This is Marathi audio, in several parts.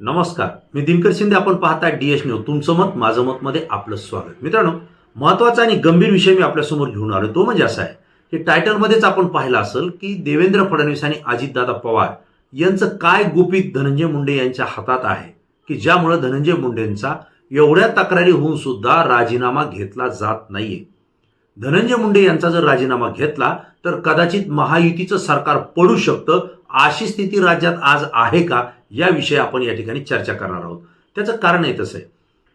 नमस्कार. मी दिनकर शिंदे. आपण पाहता डी एस न्यूज तुमचं मत माझं मत मध्ये आपलं स्वागत. मित्रांनो महत्त्वाचा आणि गंभीर विषय मी आपल्यासमोर घेऊन आलो तो म्हणजे असा आहे की टायटलमध्येच आपण पाहिलं असेल की देवेंद्र फडणवीस आणि अजितदादा पवार यांचं काय गुपित धनंजय मुंडे यांच्या हातात आहे? की ज्यामुळे धनंजय मुंडेंचा एवढ्या तक्रारी होऊन सुद्धा राजीनामा घेतला जात नाहीये? धनंजय मुंडे यांचा जर राजीनामा घेतला तर कदाचित महायुतीचं सरकार पडू शकतं अशी स्थिती राज्यात आज आहे का? याविषयी आपण या ठिकाणी चर्चा करणार आहोत. त्याचं कारण आहे तसं आहे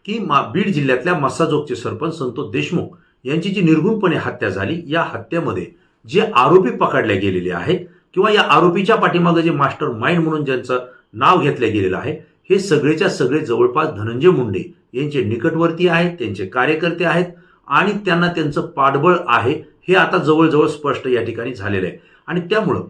की मा बीड जिल्ह्यातल्या मस्साजोगचे सरपंच संतोष देशमुख यांची जी निर्गुणपणे हत्या झाली या हत्येमध्ये जे आरोपी पकडले गेलेले आहेत किंवा या आरोपीच्या पाठीमागे जे मास्टर माइंड म्हणून ज्यांचं नाव घेतलं गेलेलं आहे हे सगळेच्या सगळे जवळपास धनंजय मुंडे यांचे निकटवर्ती आहेत त्यांचे कार्यकर्ते आहेत आणि त्यांना त्यांचं पाठबळ आहे हे आता जवळजवळ स्पष्ट या ठिकाणी झालेलं आहे. आणि त्यामुळं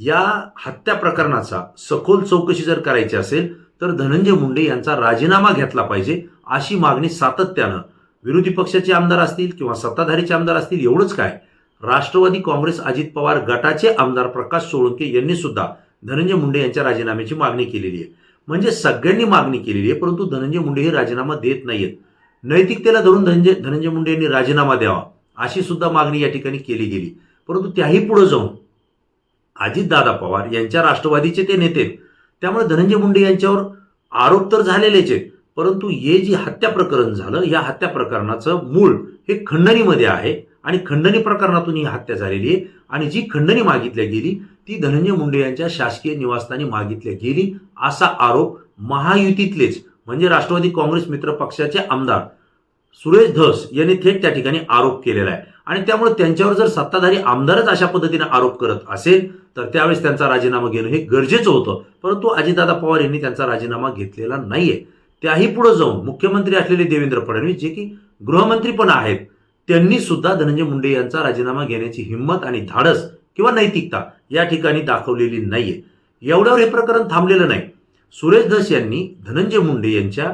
या हत्या प्रकरणाचा सखोल चौकशी जर करायची असेल तर धनंजय मुंडे यांचा राजीनामा घेतला पाहिजे अशी मागणी सातत्यानं विरोधी पक्षाचे आमदार असतील किंवा सत्ताधारीचे आमदार असतील एवढंच काय. राष्ट्रवादी काँग्रेस अजित पवार गटाचे आमदार प्रकाश सोळंके यांनी सुद्धा धनंजय मुंडे यांच्या राजीनाम्याची मागणी केलेली आहे. म्हणजे सगळ्यांनी मागणी केलेली आहे परंतु धनंजय मुंडे हे राजीनामा देत नाहीयेत. नैतिकतेला धरून धनंजय धनंजय मुंडे यांनी राजीनामा द्यावा अशी सुद्धा मागणी या ठिकाणी केली गेली. परंतु त्याही पुढे जाऊन अजितदादा पवार यांच्या राष्ट्रवादीचे ते नेते त्यामुळे धनंजय मुंडे यांच्यावर आरोप तर झालेलेच आहेत. परंतु हे जे हत्या प्रकरण झालं या हत्या प्रकरणाचं मूळ हे खंडणीमध्ये आहे आणि खंडणी प्रकरणातून ही हत्या झालेली आहे. आणि जी खंडणी मागितल्या गेली ती धनंजय मुंडे यांच्या शासकीय निवासस्थानी मागितल्या गेली असा आरोप महायुतीतलेच म्हणजे राष्ट्रवादी काँग्रेस मित्र पक्षाचे आमदार सुरेश धस यांनी थेट त्या ठिकाणी आरोप केलेला आहे. आणि त्यामुळे त्यांच्यावर जर सत्ताधारी आमदारच अशा पद्धतीने आरोप करत असेल तर त्यावेळेस त्यांचा राजीनामा घेणं हे गरजेचं होतं. परंतु अजितदादा पवार यांनी त्यांचा राजीनामा घेतलेला नाहीये. त्याही पुढे जाऊन मुख्यमंत्री असलेले देवेंद्र फडणवीस जे की गृहमंत्री पण आहेत त्यांनी सुद्धा धनंजय मुंडे यांचा राजीनामा घेण्याची हिंमत आणि धाडस किंवा नैतिकता या ठिकाणी दाखवलेली नाहीये. एवढ्यावर हे प्रकरण थांबलेलं नाही. सुरेश धस यांनी धनंजय मुंडे यांच्या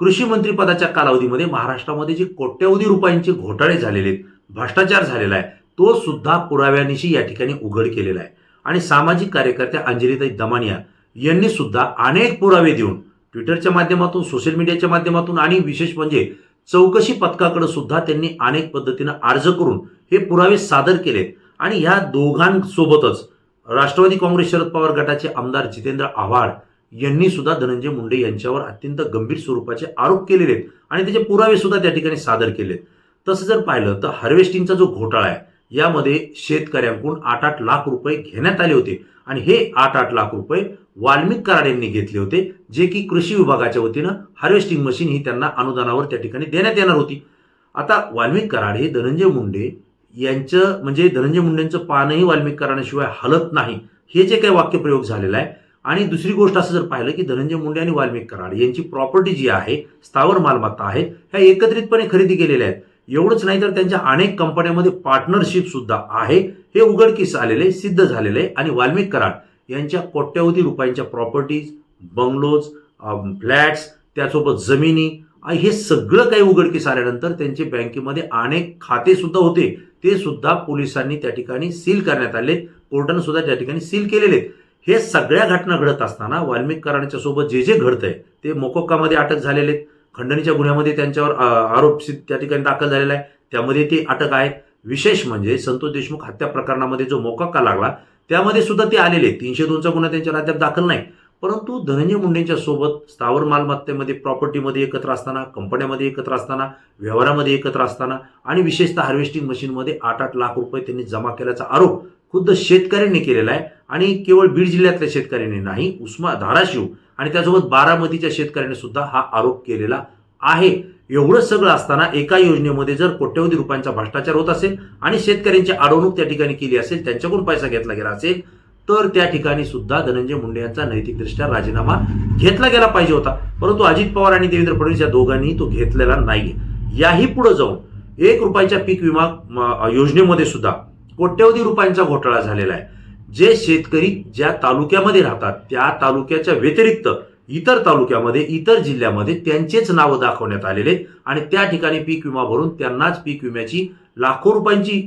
कृषी मंत्रिपदाच्या कालावधीमध्ये महाराष्ट्रामध्ये जे कोट्यवधी रुपयांचे घोटाळे झालेले आहेत भ्रष्टाचार झालेला आहे. तो सुद्धा पुराव्यानिशी या ठिकाणी उघड केलेला आहे. आणि सामाजिक कार्यकर्त्या अंजलीताई दमानिया यांनी सुद्धा अनेक पुरावे देऊन ट्विटरच्या माध्यमातून सोशल मीडियाच्या माध्यमातून आणि विशेष म्हणजे चौकशी पथकाकडे सुद्धा त्यांनी अनेक पद्धतीनं अर्ज करून हे पुरावे सादर केलेत आणि ह्या दोघांसोबतच राष्ट्रवादी काँग्रेस शरद पवार गटाचे आमदार जितेंद्र आव्हाड यांनी सुद्धा धनंजय मुंडे यांच्यावर अत्यंत गंभीर स्वरूपाचे आरोप केलेले आहेत. आणि त्याचे पुरावे सुद्धा त्या ठिकाणी सादर केलेत. तसं जर पाहिलं तर हार्वेस्टिंगचा जो घोटाळा आहे यामध्ये शेतकऱ्यांकडून आठ आठ लाख रुपये घेण्यात आले होते. आणि हे आठ आठ लाख रुपये वाल्मिक कराड यांनी घेतले होते जे की कृषी विभागाच्या वतीनं हार्वेस्टिंग मशीन ही त्यांना अनुदानावर त्या ठिकाणी देण्यात येणार होती. आता वाल्मिक कराड हे धनंजय मुंडे यांचं म्हणजे धनंजय मुंडेंचं पानही वाल्मिक कराडाशिवाय हलत नाही हे जे काही वाक्यप्रयोग झालेला आहे. आणि दुसरी गोष्ट असं जर पाहिलं की धनंजय मुंडे आणि वाल्मिक कराड यांची प्रॉपर्टी जी आहे स्थावर मालमत्ता आहे ह्या एकत्रितपणे खरेदी केलेल्या आहेत. एवढंच नाही तर त्यांच्या अनेक कंपन्यांमध्ये पार्टनरशिप सुद्धा आहे. हे उघडकीस आलेले सिद्ध झालेले आहे आणि वाल्मिक कराड यांच्या कोट्यवधी रुपयांच्या प्रॉपर्टीज बंगलोज फ्लॅट्स त्यासोबत जमिनी आणि हे सगळं काही उघडकीस आल्यानंतर त्यांचे बँकेमध्ये अनेक खाते सुद्धा होते. ते सुद्धा पोलिसांनी त्या ठिकाणी सील करण्यात आले कोर्टानं सुद्धा त्या ठिकाणी सील केलेले आहेत हे सगळ्या घटना घडत असताना वाल्मिक कराडांच्या सोबत जे जे घडतंय ते मोकोक्कामध्ये अटक झालेले आहेत खंडणीच्या गुन्ह्यामध्ये त्यांच्यावर आरोप सिद्ध त्या ठिकाणी दाखल झालेला आहे. त्यामध्ये ते अटक आहेत विशेष म्हणजे संतोष देशमुख हत्या प्रकरणामध्ये जो मोकाक्का लागला त्यामध्ये सुद्धा ते आलेले आहेत. तीनशे दोनचा गुन्हा त्यांच्यावर अद्याप दाखल नाही. परंतु धनंजय मुंडेंच्या सोबत स्थावर मालमत्तेमध्ये प्रॉपर्टीमध्ये एकत्र असताना कंपन्यामध्ये एकत्र असताना व्यवहारामध्ये एकत्र असताना आणि विशेषतः हार्वेस्टिंग मशीनमध्ये आठ आठ लाख रुपये त्यांनी जमा केल्याचा आरोप खुद्द शेतकऱ्यांनी केलेला आहे आणि केवळ बीड जिल्ह्यातल्या शेतकऱ्यांनी नाही उस्मा धाराशिव आणि त्यासोबत बारामतीच्या शेतकऱ्यांनी सुद्धा हा आरोप केलेला आहे. एवढं सगळं असताना एका योजनेमध्ये जर कोट्यवधी रुपयांचा भ्रष्टाचार होत असेल आणि शेतकऱ्यांची अडवणूक त्या ठिकाणी केली असेल त्यांच्याकडून पैसा घेतला गेला असेल तर त्या ठिकाणी सुद्धा धनंजय मुंडे यांचा नैतिकदृष्ट्या राजीनामा घेतला गेला पाहिजे होता. परंतु अजित पवार आणि देवेंद्र फडणवीस या दोघांनी तो घेतलेला नाही याही पुढे जाऊन एक रुपयाच्या पीक विमा म, योजनेमध्ये सुद्धा कोट्यवधी रुपयांचा घोटाळा झालेला आहे. जे शेतकरी ज्या तालुक्यामध्ये राहतात त्या तालुक्याच्या व्यतिरिक्त इतर तालुक्यामध्ये इतर जिल्ह्यामध्ये त्यांचेच नावं दाखवण्यात आलेले आणि त्या ठिकाणी पीक विमा भरून त्यांनाच पीक विम्याची लाखो रुपयांची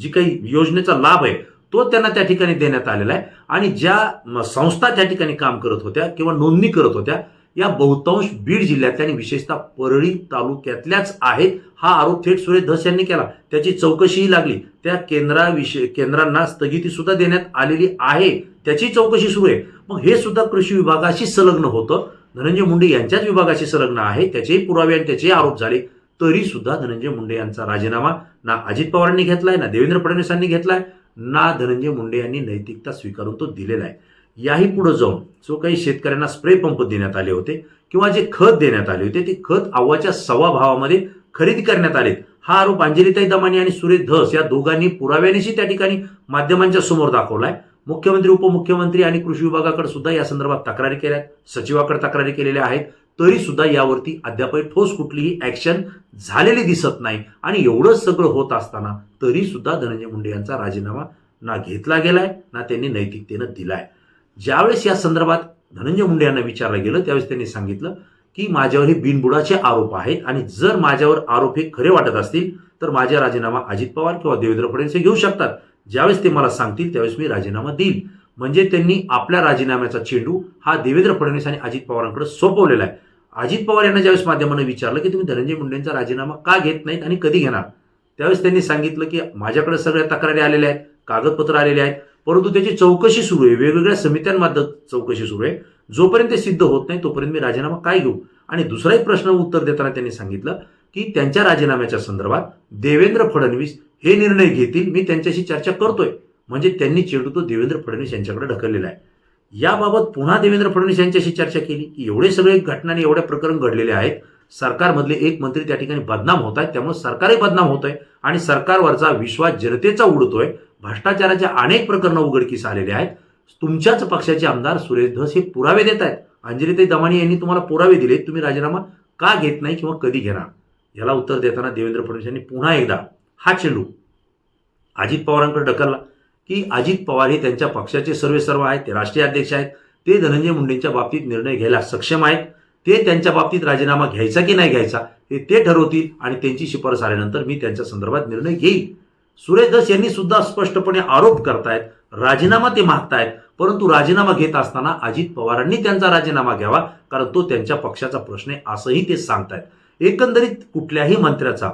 जी काही योजनेचा लाभ आहे तो त्यांना त्या ठिकाणी देण्यात आलेला आहे. आणि ज्या संस्था त्या ठिकाणी काम करत होत्या किंवा नोंदणी करत होत्या या बहुतांश बीड जिल्ह्यातल्या आणि विशेषतः परळी तालुक्यातल्याच आहेत. हा आरोप थेट सुरेश धस यांनी केला. त्याची चौकशीही लागली. त्या केंद्राविषयी केंद्रांना स्थगिती सुद्धा देण्यात आलेली आहे. त्याची चौकशी सुरू आहे. मग हे सुद्धा कृषी विभागाशी संलग्न होतं. धनंजय मुंडे यांच्याच विभागाशी संलग्न आहे. त्याचेही पुरावे आणि त्याचेही आरोप झाले. तरी सुद्धा धनंजय मुंडे यांचा राजीनामा ना अजित पवारांनी घेतलाय ना देवेंद्र फडणवीसांनी घेतलाय ना धनंजय मुंडे यांनी नैतिकता स्वीकारून तो दिलेला आहे. याही पुढे जाऊन जो काही शेतकऱ्यांना स्प्रे पंप देण्यात आले होते किंवा जे खत देण्यात आले होते ते खत अव्वाच्या सव्वा भावामध्ये खरेदी करण्यात आले हा आरोप अंजलीताई दमानी आणि सुरेश धस या दोघांनी पुराव्यानिशी त्या ठिकाणी माध्यमांच्या समोर दाखवलाय. मुख्यमंत्री उपमुख्यमंत्री आणि कृषी विभागाकडे सुद्धा या संदर्भात तक्रारी केल्या आहेत. सचिवाकडे तक्रारी केलेल्या आहेत. तरी सुद्धा यावरती अद्यापही ठोस कुठलीही ऍक्शन झालेली दिसत नाही. आणि एवढं सगळं होत असताना तरी सुद्धा धनंजय मुंडे यांचा राजीनामा ना घेतला गेलाय ना त्यांनी नैतिकतेनं दिलाय. ज्यावेळेस या संदर्भात धनंजय मुंडे यांना विचारलं गेलं त्यावेळेस त्यांनी सांगितलं की माझ्यावर हे बिनबुडाचे आरोप आहेत आणि जर माझ्यावर आरोप हे खरे वाटत असतील तर माझा राजीनामा अजित पवार किंवा देवेंद्र फडणवीस हे घेऊ शकतात. ज्यावेळेस ते मला सांगतील त्यावेळेस मी राजीनामा देईल. म्हणजे त्यांनी आपल्या राजीनाम्याचा चेंडू हा देवेंद्र फडणवीस आणि अजित पवारांकडे सोपवलेला आहे. अजित पवार यांना ज्यावेळेस माध्यमानं विचारलं की तुम्ही धनंजय मुंडेंचा राजीनामा का घेत नाहीत आणि कधी घेणार? त्यावेळेस त्यांनी सांगितलं की माझ्याकडे सगळ्या तक्रारी आलेल्या आहेत कागदपत्र आलेले आहेत. परंतु त्याची चौकशी सुरू आहे. वेगवेगळ्या समित्यांमध्ये चौकशी सुरू आहे. जोपर्यंत ते सिद्ध होत नाही तोपर्यंत मी राजीनामा काय घेऊ? आणि दुसराही प्रश्न उत्तर देताना त्यांनी सांगितलं की त्यांच्या राजीनाम्याच्या संदर्भात देवेंद्र फडणवीस हे निर्णय घेतील. मी त्यांच्याशी चर्चा करतोय. म्हणजे त्यांनी चेडू तो देवेंद्र फडणवीस यांच्याकडे ढकललेला आहे. याबाबत पुन्हा देवेंद्र फडणवीस यांच्याशी चर्चा केली की एवढे सगळे घटना आणि एवढे प्रकरण घडलेले आहेत. सरकारमधले एक मंत्री त्या ठिकाणी बदनाम होत आहेत. त्यामुळे सरकारही बदनाम होत आहे. आणि सरकारवरचा विश्वास जनतेचा उडतोय. भ्रष्टाचाराच्या अनेक प्रकरणं उघडकीस आलेले आहेत. तुमच्याच पक्षाचे आमदार सुरेश धस हे पुरावे देत आहेत. अंजलीताई दमानी यांनी तुम्हाला पुरावे दिले तुम्ही राजीनामा का घेत नाही किंवा कधी घेणार? याला उत्तर देताना देवेंद्र फडणवीस यांनी पुन्हा एकदा हा चेंडू अजित पवारांकडे ढकलला की अजित पवार हे त्यांच्या पक्षाचे सर्वे सर्व आहेत ते राष्ट्रीय अध्यक्ष आहेत ते धनंजय मुंडेंच्या बाबतीत निर्णय घ्यायला सक्षम आहेत. ते त्यांच्या बाबतीत राजीनामा घ्यायचा की नाही घ्यायचा हे ते ठरवतील आणि त्यांची शिफारस आल्यानंतर मी त्यांच्या संदर्भात निर्णय घेईल. सुरेश दस यांनी सुद्धा स्पष्टपणे आरोप करतायत राजीनामा ते मागतायत परंतु राजीनामा घेत असताना अजित पवारांनी त्यांचा राजीनामा घ्यावा कारण तो त्यांच्या पक्षाचा प्रश्न आहे असंही ते सांगतायत. एकंदरीत कुठल्याही मंत्र्याचा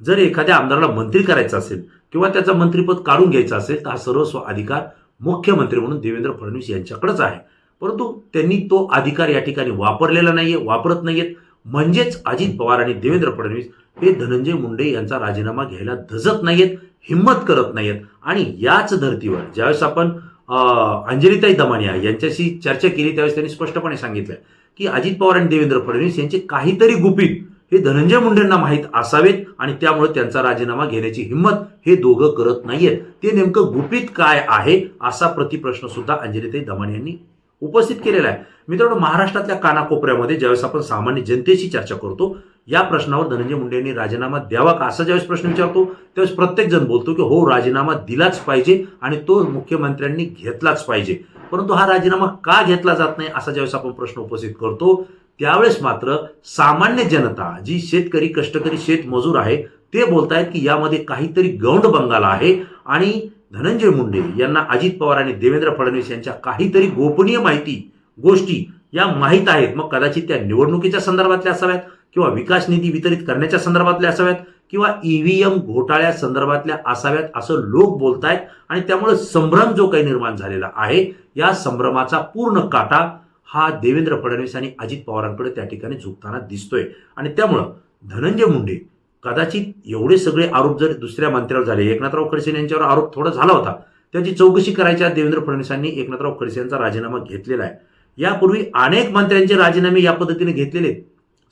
जर एखाद्या आमदाराला मंत्री करायचा असेल किंवा त्याचं मंत्रीपद काढून घ्यायचं असेल तर हा सर्वस्व अधिकार मुख्यमंत्री म्हणून देवेंद्र फडणवीस यांच्याकडेच आहे. परंतु त्यांनी तो अधिकार या ठिकाणी वापरलेला नाहीये वापरत नाहीयेत. म्हणजेच अजित पवार आणि देवेंद्र फडणवीस हे धनंजय मुंडे यांचा राजीनामा घ्यायला धजत नाहीयेत. हिंमत करत नाहीयेत. आणि याच धर्तीवर ज्यावेळेस आपण अंजलिताई अंजलीताई दमानिया यांच्याशी चर्चा केली त्यावेळेस त्यांनी स्पष्टपणे सांगितलं की अजित पवार आणि देवेंद्र फडणवीस यांचे काहीतरी गुपित हे धनंजय मुंडेंना माहीत असावेत आणि त्यामुळे त्यांचा राजीनामा घेण्याची हिंमत हे दोघं करत नाहीयेत. ते नेमकं गुपित काय आहे असा प्रतिप्रश्न सुद्धा अंजलीताई दमानी यांनी उपस्थित केलेला आहे. मित्रांनो महाराष्ट्रातल्या कानाकोपऱ्यामध्ये ज्यावेळेस आपण सामान्य जनतेशी चर्चा करतो या प्रश्नावर धनंजय मुंडे यांनी राजीनामा द्यावा का? असा ज्यावेळेस प्रश्न विचारतो त्यावेळेस प्रत्येक जण बोलतो की हो राजीनामा दिलाच पाहिजे आणि तो मुख्यमंत्र्यांनी घेतलाच पाहिजे. परंतु हा राजीनामा का घेतला जात नाही असा ज्यावेळेस आपण प्रश्न उपस्थित करतो त्यावेळेस मात्र सामान्य जनता जी शेतकरी कष्टकरी शेतमजूर आहे ते बोलतायत की यामध्ये काहीतरी गौंड बंगाल आहे आणि धनंजय मुंडे यांना अजित पवार आणि देवेंद्र फडणवीस यांच्या काहीतरी गोपनीय माहिती गोष्टी या माहीत आहेत. मग कदाचित त्या निवडणुकीच्या संदर्भातल्या असाव्यात. किंवा विकास निधी वितरित करण्याच्या संदर्भातल्या असाव्यात किंवा ईव्हीएम घोटाळ्या संदर्भातल्या असाव्यात असं लोक बोलतायत आणि त्यामुळे संभ्रम जो काही निर्माण झालेला आहे या संभ्रमाचा पूर्ण काटा हा देवेंद्र फडणवीस आणि अजित पवारांकडे त्या ठिकाणी झुकताना दिसतोय आणि त्यामुळं धनंजय मुंडे कदाचित एवढे सगळे आरोप जर दुसऱ्या मंत्र्यावर झाले एकनाथराव खडसे यांच्यावर आरोप थोडा झाला होता त्याची चौकशी करायच्या देवेंद्र फडणवीसांनी एकनाथराव खडसे यांचा राजीनामा घेतलेला आहे यापूर्वी अनेक मंत्र्यांचे राजीनामे या पद्धतीने घेतलेले आहेत.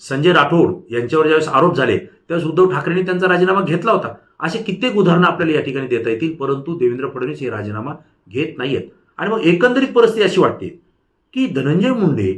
संजय राठोड यांच्यावर ज्यावेळेस आरोप झाले त्यावेळेस उद्धव ठाकरेंनी त्यांचा राजीनामा घेतला होता. असे कित्येक उदाहरणं आपल्याला या ठिकाणी देता येतील परंतु देवेंद्र फडणवीस हे राजीनामा घेत नाहीयेत. आणि मग एकंदरीत परिस्थिती अशी वाटते की धनंजय मुंडे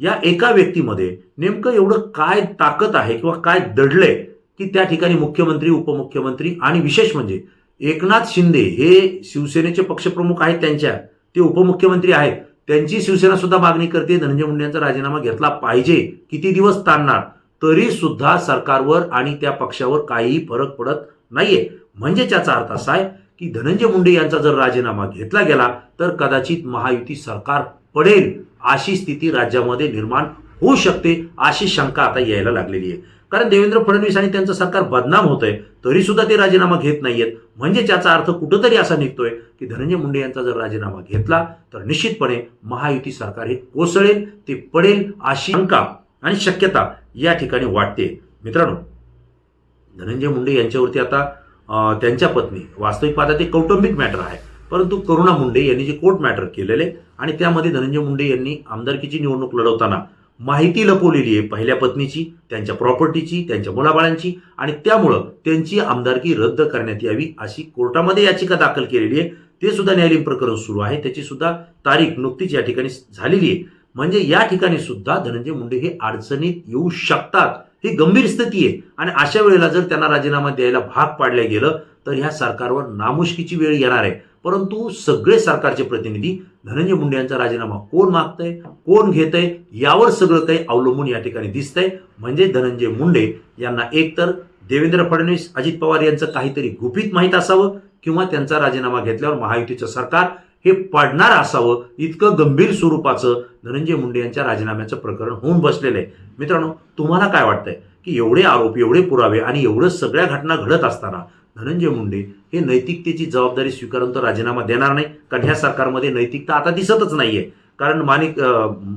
या एका व्यक्तीमध्ये नेमकं एवढं काय ताकद आहे किंवा काय दडलंय की त्या ठिकाणी मुख्यमंत्री उपमुख्यमंत्री आणि विशेष म्हणजे एकनाथ शिंदे हे शिवसेनेचे पक्षप्रमुख आहेत त्यांच्या ते उपमुख्यमंत्री आहेत. त्यांची शिवसेना सुद्धा मागणी करते. धनंजय मुंडेंचा राजीनामा घेतला पाहिजे. किती दिवस ताणणार तरी सुद्धा सरकारवर आणि त्या पक्षावर काहीही फरक पडत नाहीये. म्हणजे त्याचा अर्थ असा आहे की धनंजय मुंडे यांचा जर राजीनामा घेतला गेला तर कदाचित महायुती सरकार पडेल. अशी स्थिती राज्यामध्ये निर्माण होऊ शकते अशी शंका आता यायला लागलेली आहे. कारण देवेंद्र फडणवीस आणि त्यांचं सरकार बदनाम होत आहे तरी सुद्धा ते राजीनामा घेत नाहीयेत. म्हणजे त्याचा अर्थ कुठंतरी असा निघतोय की धनंजय मुंडे यांचा जर राजीनामा घेतला तर निश्चितपणे महायुती सरकार हे कोसळेल ते पडेल अशी शंका आणि शक्यता या ठिकाणी वाटते मित्रांनो धनंजय मुंडे यांच्यावरती आता त्यांच्या पत्नी वास्तविक पाहता ते कौटुंबिक मॅटर आहे. परंतु करुणा मुंडे यांनी जे कोर्ट मॅटर केलेले आणि त्यामध्ये धनंजय मुंडे यांनी आमदारकीची निवडणूक लढवताना माहिती लपवलेली आहे पहिल्या पत्नीची त्यांच्या प्रॉपर्टीची त्यांच्या मुलाबाळांची आणि त्यामुळं त्यांची आमदारकी रद्द करण्यात यावी अशी कोर्टामध्ये याचिका दाखल केलेली आहे. ते सुद्धा न्यायालयीन प्रकरण सुरू आहे. त्याची सुद्धा तारीख नुकतीच या ठिकाणी झालेली आहे. म्हणजे या ठिकाणी सुद्धा धनंजय मुंडे हे अडचणीत येऊ शकतात. ही गंभीर स्थिती आहे. आणि अशा वेळेला जर त्यांना राजीनामा द्यायला भाग पाडलं गेलं तर ह्या सरकारवर नामुष्कीची वेळ येणार आहे. परंतु सगळे सरकारचे प्रतिनिधी धनंजय मुंडे यांचा राजीनामा कोण मागतंय कोण घेतंय यावर सगळं काही अवलंबून या ठिकाणी दिसतंय. म्हणजे धनंजय मुंडे यांना एकतर देवेंद्र फडणवीस अजित पवार यांचं काहीतरी गुपित माहीत असावं किंवा त्यांचा राजीनामा घेतल्यावर महायुतीचं सरकार हे पडणार असावं इतकं गंभीर स्वरूपाचं धनंजय मुंडे यांच्या राजीनाम्याचं प्रकरण होऊन बसलेलं आहे. मित्रांनो तुम्हाला काय वाटतंय की एवढे आरोप एवढे पुरावे आणि एवढं सगळ्या घटना घडत असताना धनंजय मुंडे हे नैतिकतेची जबाबदारी स्वीकारून तर राजीनामा देणार नाही. कारण ह्या सरकारमध्ये नैतिकता आता दिसतच नाही आहे कारण माणिक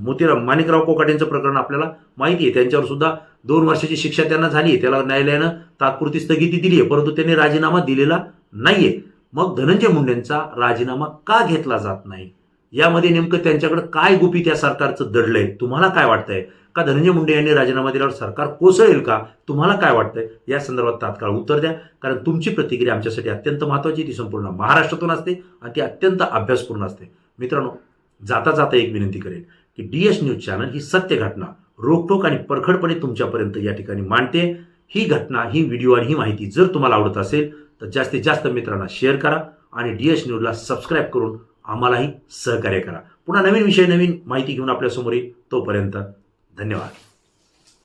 मोतीराम माणिकराव कोकाटेंचं प्रकरण आपल्याला माहिती आहे. त्यांच्यावर सुद्धा दोन वर्षाची शिक्षा त्यांना झाली आहे. त्याला न्यायालयानं तात्पुरती स्थगिती दिली आहे. परंतु त्यांनी राजीनामा दिलेला नाही आहे मग धनंजय मुंडेंचा राजीनामा का घेतला जात नाही? यामध्ये नेमकं त्यांच्याकडे काय गुपित या सरकारचं दडलंय? तुम्हाला काय वाटतंय? का धनंजय मुंडे यांनी राजीनामा दिल्यावर सरकार कोसळेल का? तुम्हाला काय वाटतंय? या संदर्भात तात्काळ उत्तर द्या. कारण तुमची प्रतिक्रिया आमच्यासाठी अत्यंत महत्वाची ती संपूर्ण महाराष्ट्रातून असते आणि ती अत्यंत अभ्यासपूर्ण असते. मित्रांनो जाता जाता एक विनंती करेन की डी एस न्यूज चॅनल ही सत्य घटना रोखोक आणि परखडपणे तुमच्यापर्यंत या ठिकाणी मांडते. ही घटना ही व्हिडिओ आणि ही माहिती जर तुम्हाला आवडत असेल तर जास्तीत जास्त मित्रांना शेअर करा आणि डी एस न्यूजला सबस्क्राईब करून आम्हालाही सहकार्य करा. पुन्हा नवीन विषय नवीन माहिती घेऊन आपल्यासमोर येईल तोपर्यंत धन्यवाद